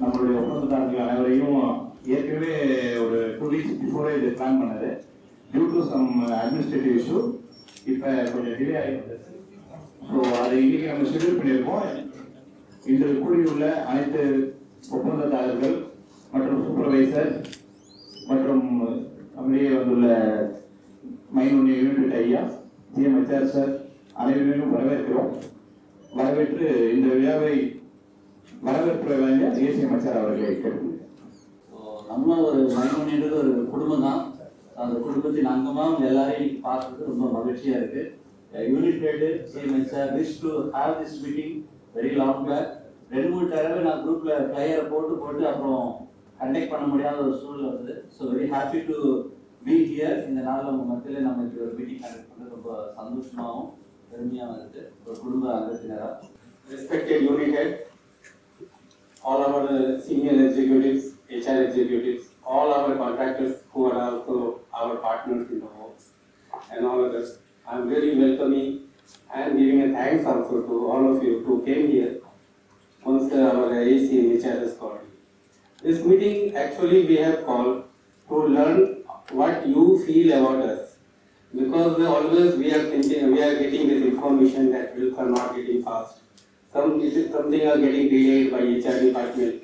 நம்மளுடைய ஒப்பந்தத்தார்கள் அனைவரையும் ஏற்கனவே ஒரு டூ வீக்ஸ் பிஃபோரே இதை பிளான் பண்ணாரு. Due to some administrative issue இப்போ கொஞ்சம் டிலே ஆகிடுது ஸோ அதை இன்னைக்கு நம்ம ஷெடியூல் பண்ணியிருக்கோம். இன்று கூடியுள்ள அனைத்து ஒப்பந்ததாரர்கள் மற்றும் சூப்பர்வைசர் மற்றும் நம்மிடையே வந்துள்ள மைனூர் யூனிட் ஐயா சிஎம் சார் அனைவரையும் வரவேற்கிறோம். வரவேற்று இந்த விழாவை வரவேற்பு வழங்க தேசிய அமைச்சர் அவர்களை நம்ம ஒரு மைனோனின்றது ஒரு குடும்பம் தான் அந்த குடும்பத்தின் அங்கமாக எல்லாரையும் பார்க்கறது ரொம்ப மகிழ்ச்சியா இருக்கு. Unit head CMS sir wish to have this meeting very long back ரெண்டு மூணு தடவை நான் குரூப்ல ஃப்ளையரை போட்டு போட்டு அப்புறம் கண்டக்ட் பண்ண முடியாத ஒரு சூழ்நிலை வந்தது. So very happy to be here இந்த நாளில் உங்க மத்தியில் நம்ம இப்படி ஒரு மீட்டிங் கண்டக்ட் பண்ணது ரொம்ப சந்தோஷமாகவும் பெருமையாகவும் இருக்கு. ஒரு குடும்ப அங்கத்தினரா. Respected unit head, all our uh, senior executives, HR executives, all our contractors who are also our partners in the works, and all others. I'm very welcoming and giving a thanks also to all of you who came here once uh, our AC and HR has called. This meeting actually we have called to learn what you feel about us. Because always we are thinking, we are getting this information that bills are not getting passed. Some, it is something are getting delayed by HR department.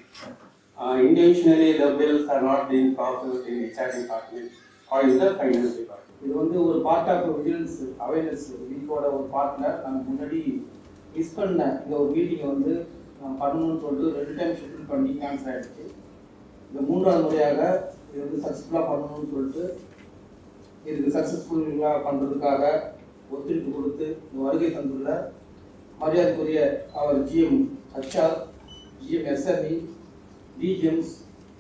Uh, intentionally, the bills are not being processed in HR department or in the finance department. இது வந்து ஒரு part of vigilance awareness வீக்கோட ஒரு partner நான் முன்னாடி miss பண்ண இந்த ஒரு மீட்டிங்கை வந்து பண்ணணும்னு சொல்லிட்டு ரெண்டு டைம் ஷெட்யூல் பண்ணி கேன்சல் ஆயிடுச்சு இந்த மூன்றாவது முறையாக இது வந்து சக்ஸஸ்ஃபுல்லாக பண்ணணும்னு சொல்லிட்டு இதுக்கு சக்ஸஸ்ஃபுல்லாக பண்ணுறதுக்காக ஒத்துழைப்பு கொடுத்து இந்த வருகை தந்துள்ள மரியாதைக்குரிய அவர் GM அச்சார் GM SME DGMs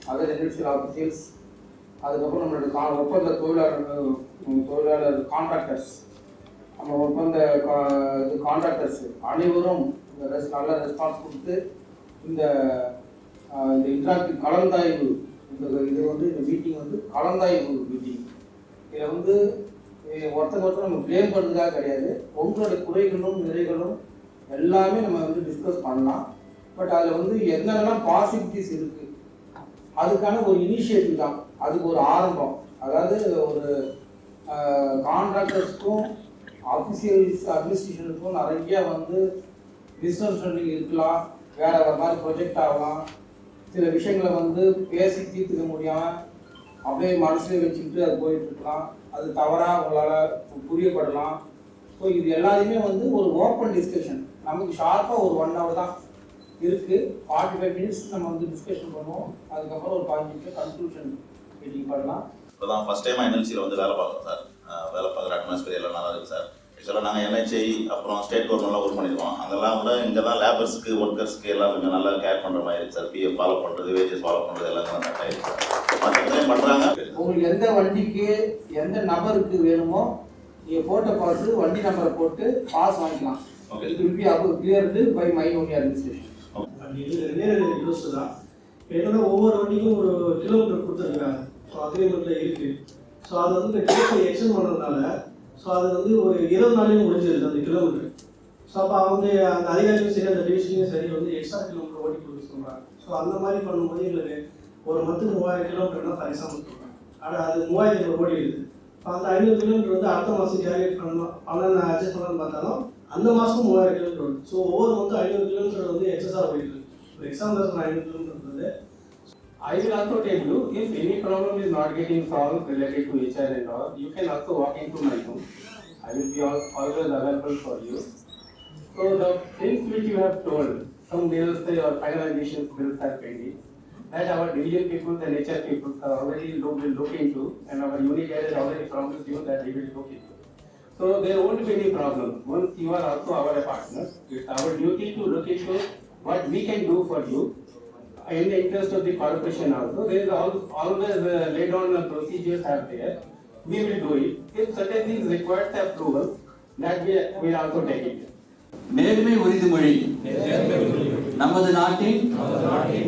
other industrial officers அதுக்கப்புறம் நம்மளோட கா ஒப்பந்த தொழிலாளர்கள் தொழிலாளர் கான்ட்ராக்டர்ஸ் நம்ம ஒப்பந்த கா- இது கான்ட்ராக்டர்ஸ் அனைவரும் இந்த ரெஸ் நல்ல ரெஸ்பான்ஸ் கொடுத்து இந்த இந்த இன்ட்ராக்டிவ் கலந்தாய்வு இந்த இது வந்து இந்த மீட்டிங் வந்து கலந்தாய்வு மீட்டிங் இதில் வந்து ஒருத்தங்க ஒருத்தர் நம்ம ப்ளேம் பண்ணுறதுக்காக கிடையாது. உங்களோட குறைகளும் நிறைகளும் எல்லாமே நம்ம வந்து டிஸ்கஸ் பண்ணலாம். பட் அதில் வந்து என்னென்னலாம் பாசிபிலிட்டிஸ் இருக்குது அதுக்கான ஒரு இனிஷியேட்டிவ் தான். அதுக்கு ஒரு ஆரம்பம். அதாவது ஒரு கான்ட்ராக்டர்ஸ்க்கும் ஆஃபீஷியல்ஸ் அட்மினிஸ்ட்ரேஷனுக்கும் நிறைய வந்து பிஸ்னஸ் அண்டர்ஸ்டாண்டிங் இருக்கலாம். வேற வேறு மாதிரி ப்ரொஜெக்ட் ஆகலாம். சில விஷயங்களை வந்து பேசி தீர்த்துக்க முடியாமல் அப்படியே மனசுல வச்சுக்கிட்டு அது போயிட்டுருக்கலாம் அது தவறாக உங்களால் புரியப்படலாம். ஸோ இது எல்லாத்தையுமே வந்து ஒரு ஓப்பன் டிஸ்கஷன் நமக்கு ஷார்ப்பாக ஒரு ஒன் ஹவர் தான் இருக்கு. ஃபார்ட்டி ஃபைவ் மினிட்ஸ் நம்ம வந்து டிஸ்கஷன் பண்ணுவோம். அதுக்கப்புறம் ஒரு பதினஞ்சு நிமிஷம் கன்க்ளூஷன் மீட்டிங் பண்ணலாம். இப்போ தான் ஃபஸ்ட் டைமாக என்எல்சியில் வந்து வேலை பார்க்குறோம் சார். வேலை பார்க்குற அட்மாஸ்பியர் எல்லாம் நல்லா இருக்குது சார். ஆக்சுவலாக நாங்கள் என்ஹெச்ஐ அப்புறம் ஸ்டேட் கவர்மெண்ட்லாம் ஒர்க் பண்ணியிருக்கோம் அங்கெல்லாம் கூட இங்கே தான் லேபர்ஸ்க்கு ஒர்க்கர்ஸ்க்கு எல்லாம் கொஞ்சம் நல்லா கேர் பண்ணுற மாதிரி இருக்கு சார். பிஎஃப் ஃபாலோ பண்ணுறது வேஜஸ் ஃபாலோ பண்ணுறது எல்லாம் கரெக்டாக இருக்கு சார். மற்ற பண்ணுறாங்க உங்களுக்கு எந்த வண்டிக்கு எந்த நபருக்கு வேணுமோ நீங்கள் போட்ட பாஸ் வண்டி நம்பரை போட்டு பாஸ் வாங்கிக்கலாம். Okay. இது வில் பி அபோ கிளியர்டு பை மை ஓனி அப்படின்னு நேரடி யூஸ் தான். என்னன்னா ஒவ்வொரு வண்டிக்கும் ஒரு கிலோமீட்டர் கொடுத்துருக்காங்க. ஸோ அக்ரிமெண்ட்ல இருக்குது ஸோ அது வந்து இந்த கிலோமீட்டர் எக்ஸ்டெண்ட் பண்ணுறதுனால ஸோ அது வந்து ஒரு இருபது நாளையும் முடிஞ்சிருது அந்த கிலோமீட்டர் ஸோ அப்போ அவங்க அந்த அதிகாரியும் சரி அந்த டிவிஷனையும் சரி வந்து எக்ஸ்ட்ரா கிலோமீட்டர் ஓட்டி கொடுக்க சொல்கிறாங்க ஸோ அந்த மாதிரி பண்ணும்போது எங்களுக்கு ஒரு மந்த்துக்கு மூவாயிரம் கிலோமீட்டர்னா ஃபார் எக்ஸாம்பிள் சொல்கிறேன் ஆனால் அது மூவாயிரத்தி ஐநூறு ஓடிடுது. அந்த ஐநூறு கிலோமீட்டர் வந்து அடுத்த மாதம் ஜாலியேட் பண்ணணும் பணம் அட்ஜஸ்ட் பண்ணணும்னு பார்த்தாலும் அந்த மாதம் மூவாயிரம் கிலோமீட்டர் வருது ஸோ ஒவ்வொரு மந்த்தும் ஐநூறு கிலோமீட்டர் வந்து எக்ஸஸாக போயிட்டு இருக்கு ஒரு எக்ஸாம்பிள் ஐநூறு கிலோமீட்டர் வந்து I will also tell you, if any problem is not getting solved related to HR and all, you can also walk into my room. I will be al- always available for you. So the things which you have told, some bills or finalization bills are pending, that our division people and HR people are already look, will look into, and our unit head has already promised you that he will look into. So there won't be any problem. Once you are also our partner, it's our duty to look into what we can do for you in the interest of the corporation also, there is al- always uh, laid down uh, procedures are there. We will do it. If certain things requires the approval, that we will also take it. நேர்மை உறுதிமொழி நமது நாட்டின்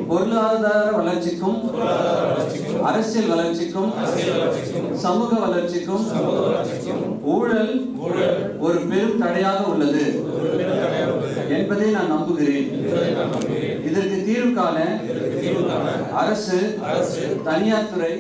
பொருளாதார வளர்ச்சிக்கும் அரசியல் வளர்ச்சிக்கும் சமூக வளர்ச்சிக்கும் ஊழல் ஒரு பெரும் தடையாக உள்ளது. என்பதை நான் நம்புகிறேன். இதற்கு தீர்வு காண அரசு தனியார் துறை